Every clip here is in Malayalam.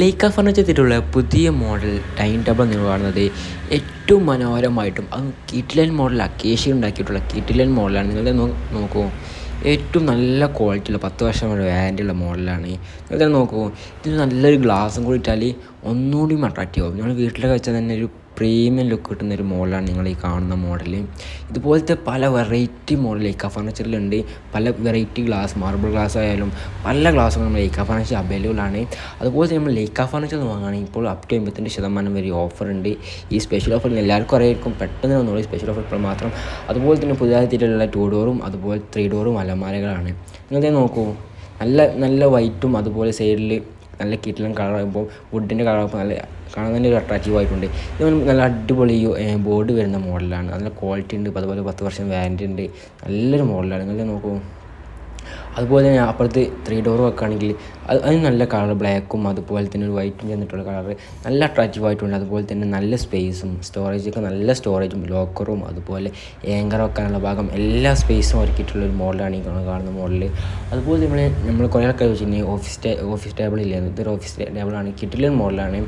ലേക്ക ഫർണിച്ചർ പുതിയ മോഡൽ ഡൈനിങ് ടേബിൾ നിങ്ങൾ കാണുന്നത് ഏറ്റവും മനോഹരമായിട്ടും അത് കിറ്റിലൻ മോഡലാണ് കേശി ഉണ്ടാക്കിയിട്ടുള്ള കിറ്റിലൻ മോഡലാണ് നിങ്ങൾ നോക്കൂ. ഏറ്റവും നല്ല ക്വാളിറ്റിയുള്ള പത്ത് വർഷം വരെ വാറന്റിയുള്ള മോഡലാണ് നിങ്ങൾ തന്നെ നോക്കൂ. ഇതിന് നല്ലൊരു ഗ്ലാസും കൂടി ഇട്ടാൽ ഒന്നുകൂടി അട്രാക്റ്റീവ് ആവും. നമ്മൾ വീട്ടിലൊക്കെ വെച്ചാൽ തന്നെ ഒരു പ്രീമിയം ലുക്ക് കിട്ടുന്ന ഒരു മോഡലാണ് നിങ്ങൾ ഈ കാണുന്ന മോഡൽ ഇതുപോലത്തെ പല വെറൈറ്റി മോഡൽ ഇക്ക ഫർണിച്ചറിലുണ്ട്. പല വെറൈറ്റി ഗ്ലാസ് മാർബിൾ ഗ്ലാസ് ആയാലും പല ഗ്ലാസ്സും നമ്മൾ ഏക്ക ഫർണിച്ചർ അവൈലബിൾ ആണ്. അതുപോലെ തന്നെ നമ്മൾ ലേക്ക ഫർണിച്ചർ വാങ്ങുകയാണെങ്കിൽ ഇപ്പോൾ അപ് ടു എൺപത്തിരണ്ട് ശതമാനം വരെ ഓഫർ ഉണ്ട്. ഈ സ്പെഷ്യൽ ഓഫർ എല്ലാവർക്കും അറിയായിരിക്കും പെട്ടെന്ന് വന്നോളൂ സ്പെഷ്യൽ ഓഫർ ഇപ്പോൾ മാത്രം. അതുപോലെ തന്നെ പുതിയതായിട്ടുള്ള ടു ഡോറും അതുപോലെ ത്രീ ഡോറും അലമാരകളാണ്. നിങ്ങൾ നോക്കൂ. നല്ല നല്ല വൈറ്റും അതുപോലെ സൈഡിൽ നല്ല കിറ്റിലും കളറാകുമ്പോൾ വുഡിന്റെ കളറാകുമ്പോൾ നല്ല കാണാൻ തന്നെ ഒരു അട്രാക്റ്റീവ് ആയിട്ടുണ്ട്. ഇത് നല്ല അടിപൊളി ബോർഡ് വരുന്ന മോഡലാണ് നല്ല ക്വാളിറ്റി ഉണ്ട്. അതുപോലെ പത്ത് വർഷം വാറന്റി ഉണ്ട്. നല്ലൊരു മോഡലാണ് നിങ്ങൾ നോക്കൂ അതുപോലെ തന്നെ അപ്പുറത്ത് ത്രീ ഡോർ വെക്കുകയാണെങ്കിൽ അത് അതിന് നല്ല കളർ ബ്ലാക്കും അതുപോലെ തന്നെ ഒരു വൈറ്റും ചെന്നിട്ടുള്ള കളർ നല്ല അട്രാക്റ്റീവ് ആയിട്ടുണ്ട്. അതുപോലെ തന്നെ നല്ല സ്പേസും സ്റ്റോറേജൊക്കെ നല്ല സ്റ്റോറേജും ലോക്കറും അതുപോലെ ഏങ്കർ വെക്കാനുള്ള ഭാഗം എല്ലാ സ്പേസും ഒരുക്കിയിട്ടുള്ള ഒരു മോഡലാണ് ഈ കാണുന്ന മോഡൽ അതുപോലെ നമ്മൾ നമ്മൾ കുറേ ആൾക്കാർ വെച്ചിട്ടുണ്ടെങ്കിൽ ഓഫീസ് ഓഫീസ് ടേബിൾ ഇല്ല? ഇതൊരു ഓഫീസ് ടേബിളാണ് കിട്ടിലൊരു മോഡലാണ്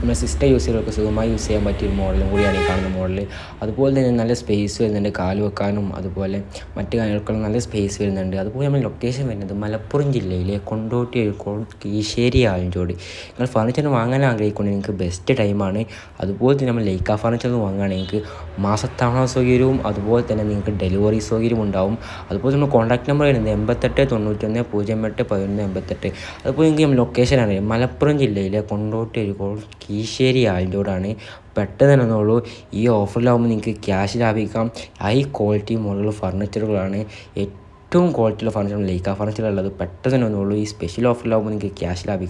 നമ്മൾ സിസ്റ്റം യൂസ് ചെയ്യുന്നവർക്ക് സുഖമായി യൂസ് ചെയ്യാൻ പറ്റിയ ഒരു മോഡലും കൂടിയാണ് ഈ കാണുന്ന മോഡൽ അതുപോലെ തന്നെ നല്ല സ്പേസ് വരുന്നുണ്ട്. കാൽ വെക്കാനും അതുപോലെ മറ്റു കാര്യങ്ങൾക്കുള്ള നല്ല സ്പേസ് വരുന്നുണ്ട്. അതുപോലെ നമ്മൾ ലൊക്കേഷൻ വരുന്നത് മലപ്പുറം ജില്ലയിലെ കൊണ്ടോട്ടി എഴുക്കോട് കീശ്ശേരി ആലഞ്ചോട്. നിങ്ങൾ ഫർണിച്ചർ വാങ്ങാൻ ആഗ്രഹിക്കുന്നത് നിങ്ങൾക്ക് ബെസ്റ്റ് ടൈമാണ് അതുപോലെ തന്നെ നമ്മൾ ലൈക്ക ഫർണിച്ചർ വാങ്ങുകയാണെങ്കിൽ മാസത്തവണ സൗകര്യവും അതുപോലെ തന്നെ നിങ്ങൾക്ക് ഡെലിവറി സൗകര്യവും ഉണ്ടാവും. അതുപോലെ നമ്മൾ കോൺടാക്ട് നമ്പർ വരുന്നത് എൺപത്തെട്ട് തൊണ്ണൂറ്റൊന്ന് പൂജ്യം എട്ട് പതിനൊന്ന് എൺപത്തെട്ട്. അതുപോലെ നിങ്ങൾക്ക് ലൊക്കേഷൻ ആണ് മലപ്പുറം ജില്ലയിലെ കൊണ്ടോട്ടി എഴുക്കോട് കീശ്ശേരി ആലഞ്ചോടാണ്. പെട്ടെന്ന് തന്നെ വന്നോളൂ. ഈ ഓഫറിലാവുമ്പോൾ നിങ്ങൾക്ക് ക്യാഷ് ലാഭിക്കാം. ഹൈ ക്വാളിറ്റി മോഡൽ ഫർണിച്ചറുകളാണ് ഏറ്റവും ക്വാളിറ്റിയുള്ള ഫർണിച്ചറാണ് ലേക്ക ഫർണിച്ചർ ഉള്ളത് പെട്ടെന്ന് തന്നെ വന്നോളൂ. ഈ സ്പെഷ്യൽ ഓഫറിലാകുമ്പോൾ നിങ്ങൾക്ക് ക്യാഷ് ലാഭിക്കാം